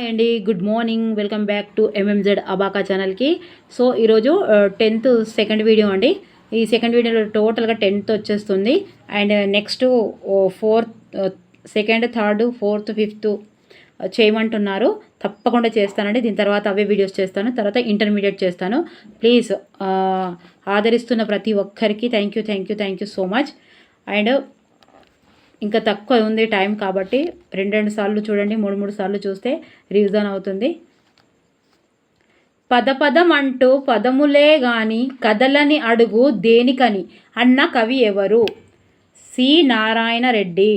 Hi అండి. Good morning. Welcome back to ఎంఎంజెడ్ అబాకా ఛానల్కి సో ఈరోజు టెన్త్ సెకండ్ వీడియో అండి. ఈ సెకండ్ వీడియోలో టోటల్గా టెన్త్ వచ్చేస్తుంది. And next fourth second third fourth fifth చేయమంటున్నారు. తప్పకుండా చేస్తానండి. దీని తర్వాత అవే వీడియోస్ చేస్తాను. తర్వాత ఇంటర్మీడియట్ చేస్తాను. ప్లీజ్ ఆదరిస్తున్న ప్రతి ఒక్కరికి thank you thank you thank you so much and ఇంకా తక్కువ ఉంది టైం కాబట్టి రెండు రెండు సార్లు చూడండి మూడు మూడు సార్లు చూస్తే రివిజన్ అవుతుంది. పద పదం అంటూ పదములే గాని కదలని అడుగు దేనికని? అన్న కవి ఎవరు? సి. నారాయణ రెడ్డి.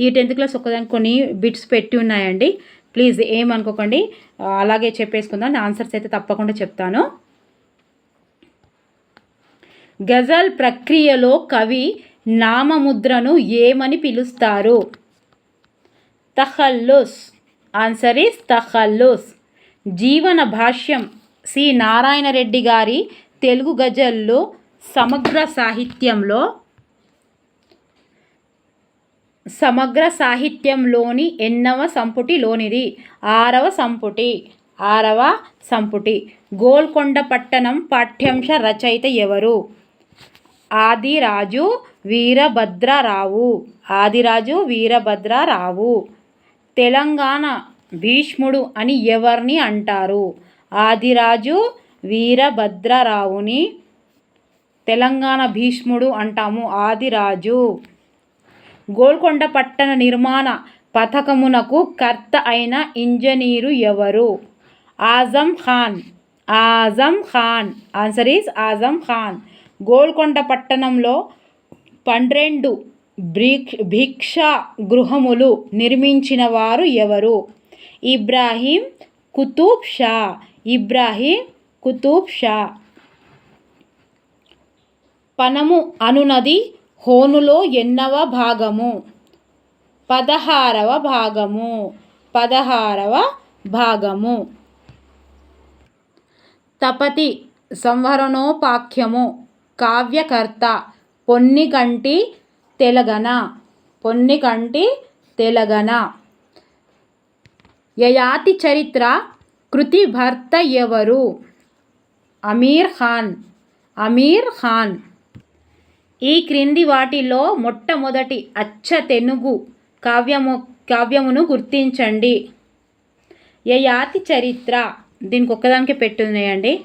ఈ టెన్త్ క్లాస్ ఒకదానికి కొన్ని బిట్స్ పెట్టి ఉన్నాయండి. ప్లీజ్ ఏమనుకోకండి అలాగే చెప్పేసుకుందాం. ఆన్సర్స్ అయితే తప్పకుండా చెప్తాను. గజల్ ప్రక్రియలో కవి నామముద్రను ఏమని పిలుస్తారు? తహల్లుస్. ఆన్సర్ ఈస్ తహల్లుస్. జీవన భాష్యం. సి. నారాయణ రెడ్డి గారి తెలుగు గజల్లో సమగ్ర సాహిత్యంలో సమగ్ర సాహిత్యంలోని ఎన్నవ సంపుటిలోనిది ఆరవ సంపుటి. ఆరవ సంపుటి. గోల్కొండ పట్టణం పాఠ్యాంశ రచయిత ఎవరు? ఆదిరాజు వీరభద్రరావు. ఆదిరాజు వీరభద్రరావు. తెలంగాణ భీష్ముడు అని ఎవరిని అంటారు? ఆదిరాజు వీరభద్రరావుని తెలంగాణ భీష్ముడు అంటాము. ఆదిరాజు గోల్కొండ పట్టణ నిర్మాణ పథకమునకు కర్త అయిన ఇంజనీరు ఎవరు? Azam Khan. Azam Khan. Answer is Azam Khan. Golconda పట్టణంలో పన్నెండు భిక్షా గృహములు నిర్మించిన వారు ఎవరు? ఇబ్రాహీం కుతూబ్ షా. ఇబ్రాహీం కుతూబ్ షా. పనము అనునది హోనులో ఎన్నవ భాగము? పదహారవ భాగము. పదహారవ భాగము. తపతి సంవరణోపాఖ్యము. కావ్యకర్త. పొన్నికంటి తెలగన. పొన్నికంటి తెలగన. యయాతి చరిత్ర కృతి భర్త ఎవరు? అమీర్ ఖాన్. అమీర్ ఖాన్. ఈ క్రింది వాటిలో మొట్టమొదటి అచ్చ తెనుగు కావ్యము కావ్యమును గుర్తించండి. యయాతి చరిత్ర. దీనికి ఒక్కదానికే పెట్టున్నాయండి.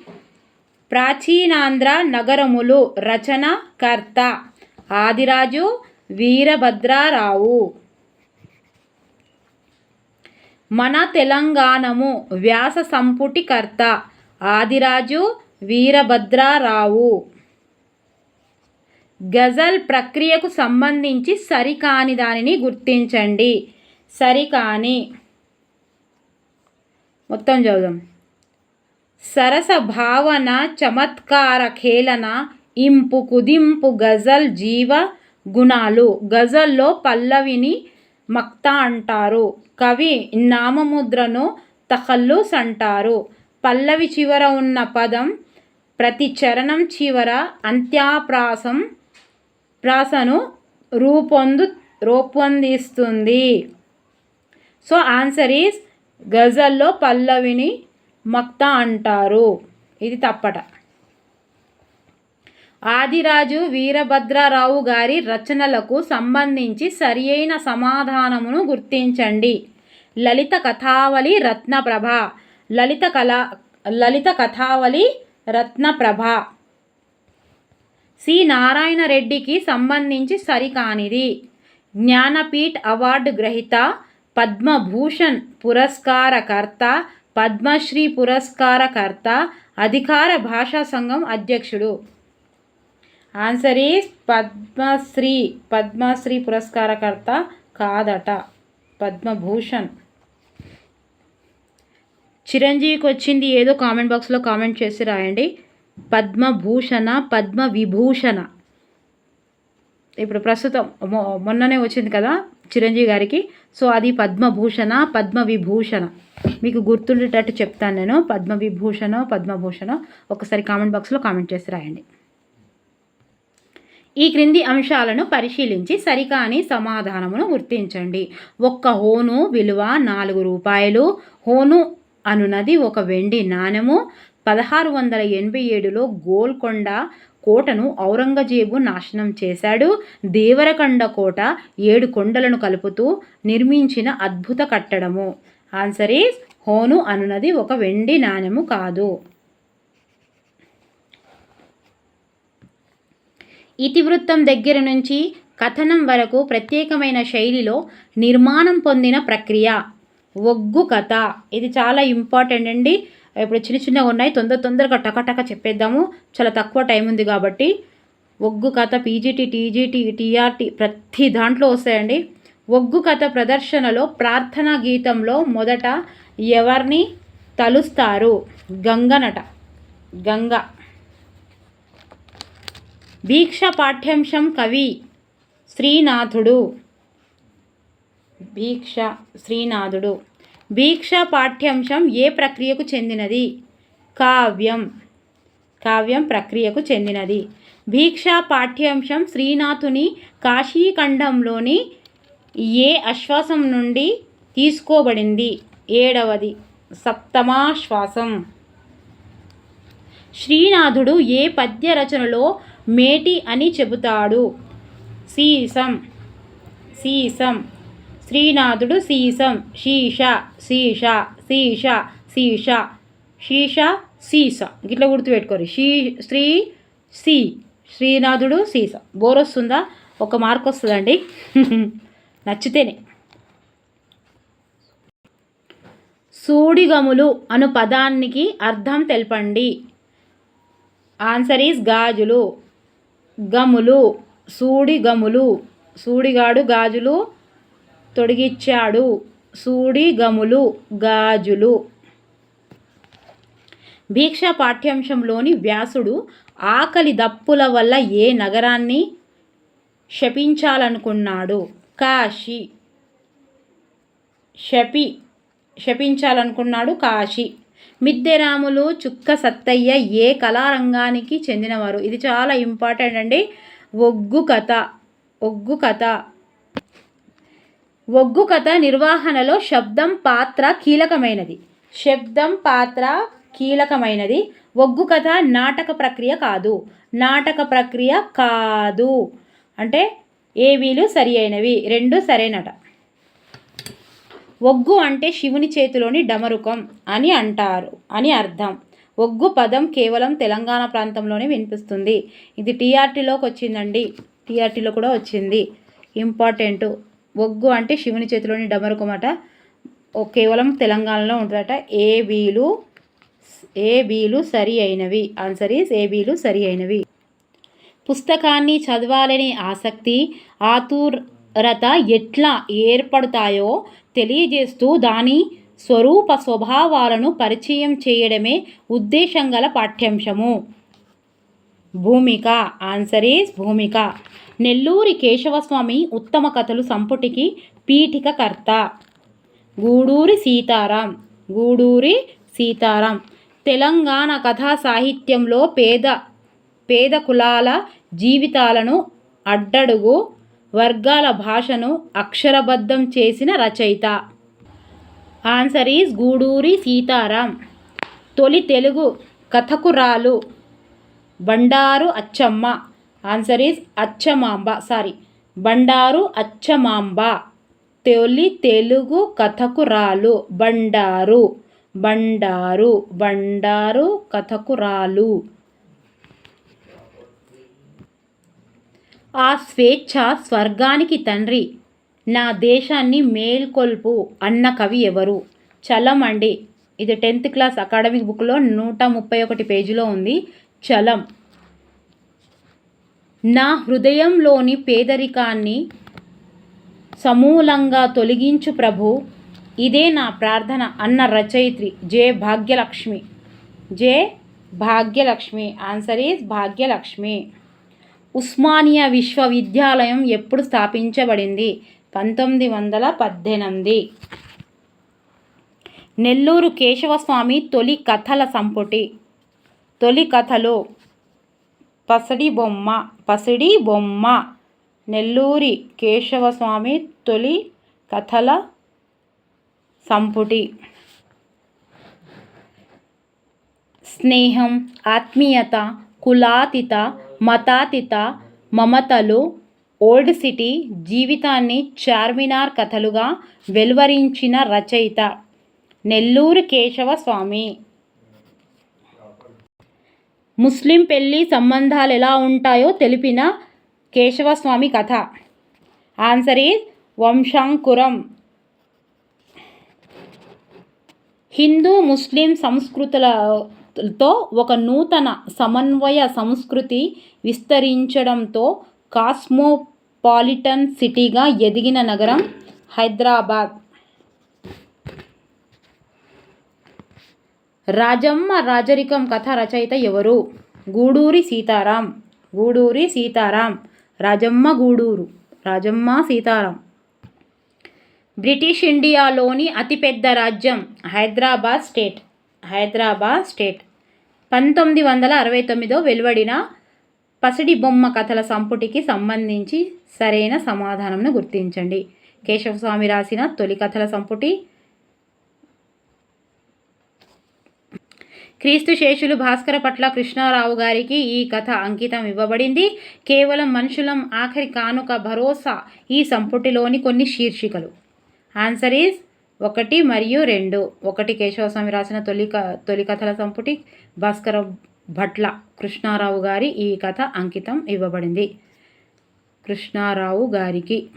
ప్రాచీనాంధ్ర నగరములు రచన కర్త. ఆదిరాజు వీరభద్రారావు. మన తెలంగాణము వ్యాస సంపుటికర్త ఆదిరాజు వీరభద్రారావు. గజల్ ప్రక్రియకు సంబంధించి సరికాని దానిని గుర్తించండి. సరికాని. మొత్తం చదుదాం సరస భావన చమత్కార ఖేళన ఇంపు కుదింపు గజల్ జీవ గుణాలు. గజల్లో పల్లవిని మక్త అంటారు. కవి నామముద్రను తహల్లుస్ అంటారు పల్లవి చివర ఉన్న పదం ప్రతి చరణం చివర అంత్యాప్రాసం ప్రాసను రూపొందు రూపొందిస్తుంది. సో ఆన్సర్ ఈస్ గజల్లో పల్లవిని మక్త అంటారు. ఇది తప్పట. ఆదిరాజు వీరభద్రరావు గారి రచనలకు సంబంధించి సరియైన సమాధానమును గుర్తించండి. లలిత కథావళి రత్నప్రభ. లలిత కళ లలిత కథావళి రత్నప్రభ. సి. నారాయణ రెడ్డికి సంబంధించి సరికానిది. జ్ఞానపీఠ్ అవార్డు గ్రహీత పద్మభూషణ్ పురస్కారకర్త పద్మశ్రీ పురస్కారకర్త అధికార భాషా సంఘం అధ్యక్షుడు. Answer is Padmashri. పద్మశ్రీ పురస్కారకర్త కాదట. పద్మభూషణ్. చిరంజీవికి వచ్చింది ఏదో కామెంట్ బాక్స్లో కామెంట్ చేసి రాయండి. పద్మభూషణ పద్మ విభూషణ ఇప్పుడు ప్రస్తుతం మొన్ననే వచ్చింది కదా? చిరంజీవి గారికి. సో అది పద్మభూషణ పద్మవిభూషణ. మీకు గుర్తుండేటట్టు చెప్తాను నేను. పద్మవిభూషణ పద్మభూషణ. ఒకసారి కామెంట్ బాక్స్లో కామెంట్ చేసి రాయండి. ఈ క్రింది అంశాలను పరిశీలించి సరికాని సమాధానమును గుర్తించండి. ఒక్క హోను విలువ నాలుగు రూపాయలు. హోను అనునది ఒక వెండి నాణెము. పదహారు వందల ఎనభై ఏడులో గోల్కొండ కోటను ఔరంగజేబు నాశనం చేశాడు. దేవరకండ కోట ఏడు కొండలను కలుపుతూ నిర్మించిన అద్భుత కట్టడము. ఆన్సర్ ఈస్ హోను అనున్నది ఒక వెండి నాణెము కాదు. ఇతివృత్తం దగ్గర నుంచి కథనం వరకు ప్రత్యేకమైన శైలిలో నిర్మాణం పొందిన ప్రక్రియ. ఒగ్గు కథ. ఇది చాలా ఇంపార్టెంట్ అండి. ఇప్పుడు చిన్న చిన్నగా ఉన్నాయి. తొందర తొందరగా టకటక చెప్పేద్దాము. చాలా తక్కువ టైం ఉంది కాబట్టి. ఒగ్గు కథ పీజీటీ టీజీటీ టీఆర్టీ ప్రతి దాంట్లో వస్తాయండి. ఒగ్గు కథ ప్రదర్శనలో ప్రార్థనా గీతంలో మొదట ఎవరిని తలుస్తారు? గంగనట గంగ. భీక్ష పాఠ్యాంశం కవి శ్రీనాథుడు. భీక్ష శ్రీనాథుడు. భీక్ష పాఠ్యాంశం ఏ ప్రక్రియకు చెందినది? కావ్యం. కావ్యం ప్రక్రియకు చెందినది. భీక్ష పాఠ్యాంశం శ్రీనాథుని కాశీఖండంలోని ఏ అశ్వాసం నుండి తీసుకోబడింది? ఏడవది. సప్తమాశ్వాసం. శ్రీనాథుడు ఏ పద్య రచనలో మేటి అని చెబుతాడు? సీసం. సీసం. శ్రీనాథుడు సీసం. శీష శీష శీష శీష శీష సీస. గిట్ల గుర్తుపెట్టుకోరు. She Shri C. Srinathudu సీస. Bore వస్తుందా? ఒక మార్క్ వస్తుందండి. నచ్చితేనే. సూడిగములు అను పదానికి అర్థం తెలపండి. ఆన్సర్ ఈజ్ గాజులు. గములు. సూడిగములు. సూడిగాడు గాజులు. తొడిగిచ్చాడు. సూడి గములు గాజులు. భీక్ష పాఠ్యాంశంలోని వ్యాసుడు ఆకలి దప్పుల వల్ల ఏ నగరాన్ని శపించాలనుకున్నాడు? కాశీ. శపి శపించాలనుకున్నాడు కాశీ. మిద్దెరాములు చుక్క సత్తయ్య ఏ కళారంగానికి చెందినవారు? ఇది చాలా ఇంపార్టెంట్ అండి. ఒగ్గు కథ ఒగ్గు కథ. ఒగ్గు కథ నిర్వహణలో శబ్దం పాత్ర కీలకమైనది. శబ్దం పాత్ర కీలకమైనది. ఒగ్గు కథ నాటక ప్రక్రియ కాదు. నాటక ప్రక్రియ కాదు. అంటే ఏవీలు సరి అయినవి రెండు సరైనట. ఒగ్గు అంటే శివుని చేతిలోని డమరుకం అని అంటారు. అని అర్థం. ఒగ్గు పదం కేవలం తెలంగాణ ప్రాంతంలోనే వినిపిస్తుంది. ఇది టీఆర్టీలోకి వచ్చిందండి. టీఆర్టీలో కూడా వచ్చింది. ఇంపార్టెంట్. ఒగ్గు అంటే శివుని చేతిలోని డమరుకం కేవలం తెలంగాణలో ఉంటుందట. ఏబీలు ఏబీలు సరి అయినవి. ఆన్సర్ ఈస్ ఏబీలు సరి అయినవి. పుస్తకాన్ని చదవాలని ఆసక్తి ఆతురత ఎట్లా ఏర్పడతాయో తెలియజేస్తూ దాని స్వరూప స్వభావాలను పరిచయం చేయడమే ఉద్దేశం గల పాఠ్యాంశము. భూమిక. ఆన్సర్ ఈజ్ భూమిక. నెల్లూరి కేశవస్వామి ఉత్తమ కథలు సంపుటికి పీఠికకర్త. గూడూరి సీతారాం. గూడూరి సీతారాం. తెలంగాణ కథా సాహిత్యంలో పేద పేద కులాల జీవితాలను అడ్డడుగు వర్గాల భాషను అక్షరబద్ధం చేసిన రచయిత. Answer is Guduri Sitaram. తొలి Telugu కథకురాలు. Bandaru Acchamma. Answer is Acchamamba. Sorry Bandaru Acchamamba. తొలి తెలుగు కథకురాలు బండారు. బండారు. బండారు కథకురాలు ఆ స్వేచ్ఛ స్వర్గానికి తండ్రి. నా దేశాన్ని మేల్కొల్పు అన్న కవి ఎవరు? చలం అండి ఇది టెన్త్ క్లాస్ అకాడమిక్ బుక్లో నూట ముప్పై ఒకటి పేజీలో ఉంది. చలం నా హృదయంలోని పేదరికాన్ని సమూలంగా తొలగించు ప్రభు ఇదే నా ప్రార్థన అన్న రచయిత్రి J. Bhagyalakshmi. J. Bhagyalakshmi. Answer is Bhagyalakshmi. Osmania విశ్వవిద్యాలయం ఎప్పుడు స్థాపించబడింది? పంతొమ్మిది వందల పద్దెనిమిది. నెల్లూరు కేశవస్వామి తొలి కథల సంపుటి. తొలి కథలు పసడి బొమ్మ పసిడి బొమ్మ నెల్లూరి కేశవస్వామి తొలి కథల సంపుటి. స్నేహం ఆత్మీయత కులాతీత మతాతీత మమతలు ఓల్డ్ సిటీ జీవితాన్ని చార్మినార్ కథలుగా వెలువరించిన రచయిత నెల్లూరు కేశవ స్వామి ముస్లిం పెళ్ళి సంబంధాలు ఎలా ఉంటాయో తెలిపిన కేశవస్వామి కథ. Answer is వంశాంకురం. హిందూ ముస్లిం సంస్కృతులతో ఒక నూతన సమన్వయ సంస్కృతి విస్తరించడంతో కాస్మోపాలిటన్ సిటీగా ఎదిగిన నగరం హైదరాబాద్. రాజమ్మ రాజరికం కథ రచయిత ఎవరు? గూడూరి సీతారాం. గూడూరి సీతారాం. రాజమ్మ గూడూరు. రాజమ్మ సీతారాం. బ్రిటిష్ ఇండియాలోని అతిపెద్ద రాజ్యం హైదరాబాద్ స్టేట్. హైదరాబాద్ స్టేట్. పంతొమ్మిది వందల అరవై తొమ్మిదో వెలువడిన పసిడి బొమ్మ కథల సంపుటికి సంబంధించి సరైన సమాధానంను గుర్తించండి. కేశవస్వామి రాసిన తొలి కథల సంపుటి క్రీస్తు శేషులు భాస్కర పట్ల కృష్ణారావు గారికి ఈ కథ అంకితం ఇవ్వబడింది. కేవలం మనుషులం ఆఖరి కానుక భరోసా ఈ సంపుటిలోని కొన్ని శీర్షికలు. ఆన్సర్ ఈజ్ ఒకటి మరియు రెండు. ఒకటి కేశవస్వామి రాసిన తొలి క తొలి కథల సంపుటి భాస్కర భట్ల కృష్ణారావు గారి ఈ కథ అంకితం ఇవ్వబడింది. కృష్ణారావు గారికి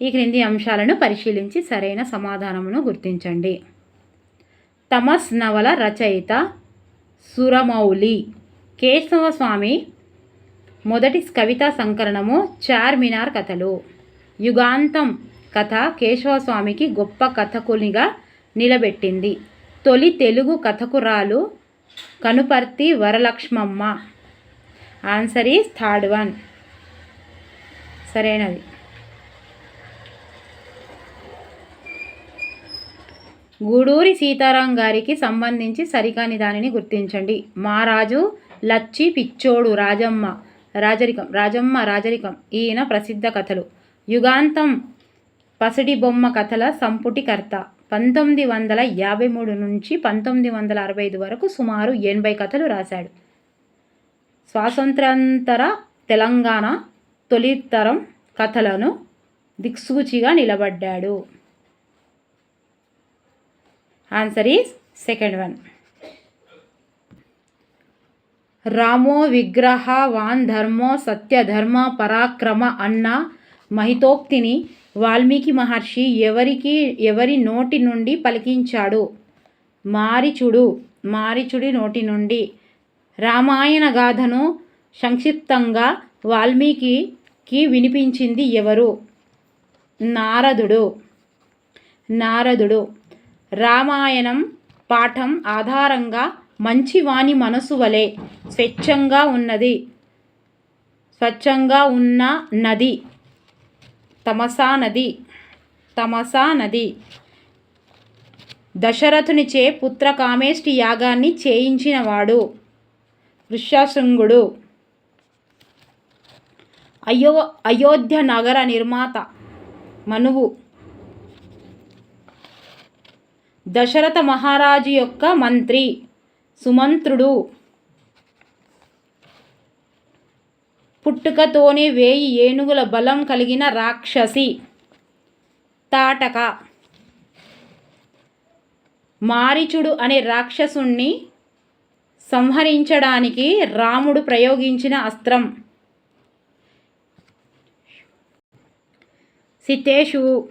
ఈ క్రింది అంశాలను పరిశీలించి సరైన సమాధానమును గుర్తించండి. తమస్ నవల రచయిత సురమౌలి కేశవస్వామి మొదటి కవితా సంకలనము చార్మినార్ కథలు. యుగాంతం కథ కేశవస్వామికి గొప్ప కథకునిగా నిలబెట్టింది. తొలి Telugu కథకురాలు Kanuparthi Varalakshmamma. Answer is third one. సరైనది. గూడూరి సీతారాం గారికి సంబంధించి సరికాని దానిని గుర్తించండి. మారాజు లచ్చి పిచ్చోడు రాజమ్మ రాజరికం రాజమ్మ రాజరికం ఈయన ప్రసిద్ధ కథలు. యుగాంతం పసిడి బొమ్మ కథల సంపుటికర్త. పంతొమ్మిది వందల యాభై మూడు నుంచి పంతొమ్మిది వందల అరవై ఐదు వరకు సుమారు ఎనభై కథలు రాశాడు. స్వాతంత్రంతర తెలంగాణ తొలితరం కథలను దిక్సూచిగా నిలబడ్డాడు. ఆన్సర్ ఈజ్ సెకండ్ వన్ రామో విగ్రహవాన్ ధర్మో సత్యధర్మ పరాక్రమ అన్న మహితోక్తిని వాల్మీకి మహర్షి ఎవరికి ఎవరి నోటి నుండి పలికించాడు మారిచుడు మారిచుడి నోటి నుండి రామాయణ గాథను సంక్షిప్తంగా వాల్మీకి వినిపించింది ఎవరు నారదుడు నారదుడు రామాయణం పాఠం ఆధారంగా మంచివాని మనసు వలె స్వచ్ఛంగా ఉన్నది. స్వచ్ఛంగా ఉన్న నది. తమసా నది. తమసా నది. దశరథునిచే పుత్ర కామేష్టి యాగాన్ని చేయించినవాడు ఋష్యశృంగుడు అయో అయోధ్య నగర నిర్మాత మనువు. దశరథ మహారాజు యొక్క మంత్రి సుమంత్రుడు. పుట్టుకతోనే వేయి ఏనుగుల బలం కలిగిన రాక్షసి. తాటక. మారిచుడు అనే రాక్షసుణ్ణి సంహరించడానికి రాముడు ప్రయోగించిన అస్త్రం. సితేషు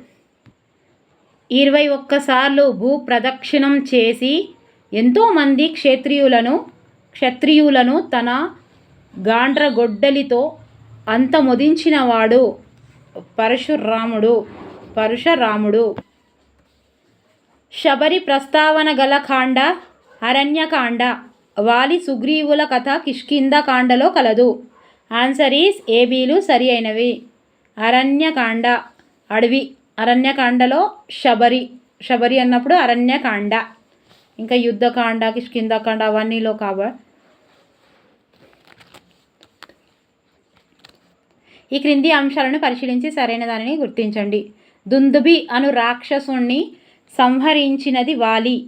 ఇరవై ఒక్కసార్లు భూ ప్రదక్షిణం చేసి ఎంతోమంది క్షత్రియులను క్షత్రియులను తన గాండ్రగొడ్డలితో అంతమొదించినవాడు పరశురాముడు పరశురాముడు. శబరి ప్రస్తావన గల కాండ అరణ్యకాండ వాలి సుగ్రీవుల కథ కిష్కింద కాండలో కలదు. ఆన్సర్ ఈస్ ఏబీలు సరి అయినవి. అరణ్యకాండ అడవి. అరణ్యకాండలో శబరి శబరి అన్నప్పుడు అరణ్యకాండ. ఇంకా యుద్ధకాండ కిష్కిందకాండ అవన్నీలో కాబ. ఈ క్రింది అంశాలను పరిశీలించి సరైన దానిని గుర్తించండి. దుందుబి అను రాక్షసుణ్ణి సంహరించినది వాలి.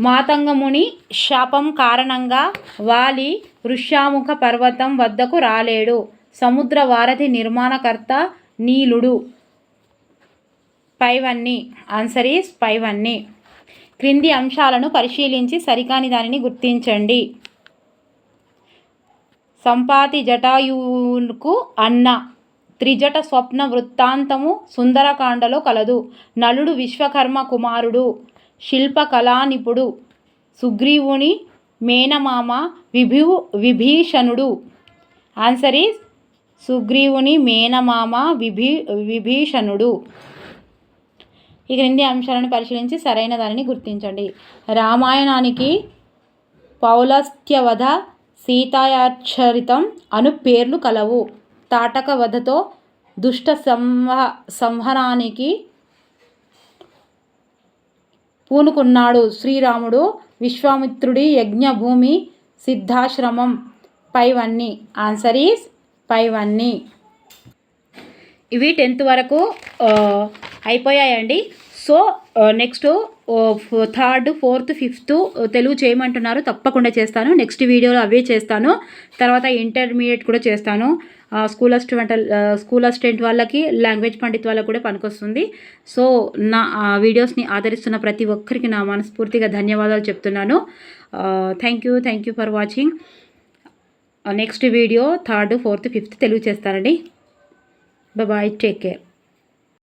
మాతంగముని శాపం కారణంగా వాలి వృషాముఖ పర్వతం వద్దకు రాలేడు. సముద్ర వారధి నిర్మాణకర్త నీలుడు. పైవన్నీ ఆన్సర్ ఈస్ పైవన్నీ. క్రింది అంశాలను పరిశీలించి సరికాని దానిని గుర్తించండి. సంపాతి జటాయువుకు అన్న. త్రిజట స్వప్న వృత్తాంతము సుందరకాండలో కలదు. నలుడు విశ్వకర్మ కుమారుడు. శిల్పకళానిపుడు సుగ్రీవుని మేనమామ విభు విభీషణుడు. ఆన్సర్ ఈజ్ సుగ్రీవుని మేనమామ విభీ విభీషణుడు. ఈ క్రింది అంశాలను పరిశీలించి సరైన దానిని గుర్తించండి. రామాయణానికి పౌలస్త్యవధ సీతాయాచరితం అను పేర్లు కలవు. తాటక వధతో దుష్ట సంహ సంహరానికి పూనుకున్నాడు శ్రీరాముడు విశ్వామిత్రుడి యజ్ఞభూమి సిద్ధాశ్రమం. పైవన్నీ. ఆన్సర్ ఈస్ పైవన్నీ. ఇవి టెన్త్ వరకు అయిపోయాయండి. So next third fourth fifth Telugu చేయమంటున్నారు. తప్పకుండా చేస్తాను. నెక్స్ట్ వీడియోలో అవే చేస్తాను. తర్వాత ఇంటర్మీడియట్ కూడా చేస్తాను. స్కూల్ అసిస్టెంట్ స్కూల్ అసిస్టెంట్ వాళ్ళకి లాంగ్వేజ్ పండిత్ వాళ్ళకి కూడా పనికొస్తుంది. సో నా ఆ వీడియోస్ని ఆదరిస్తున్న ప్రతి ఒక్కరికి నా మనస్ఫూర్తిగా ధన్యవాదాలు చెప్తున్నాను. Thank you thank you for watching. Next video third fourth fifth Telugu చేస్తానండి. Bye take care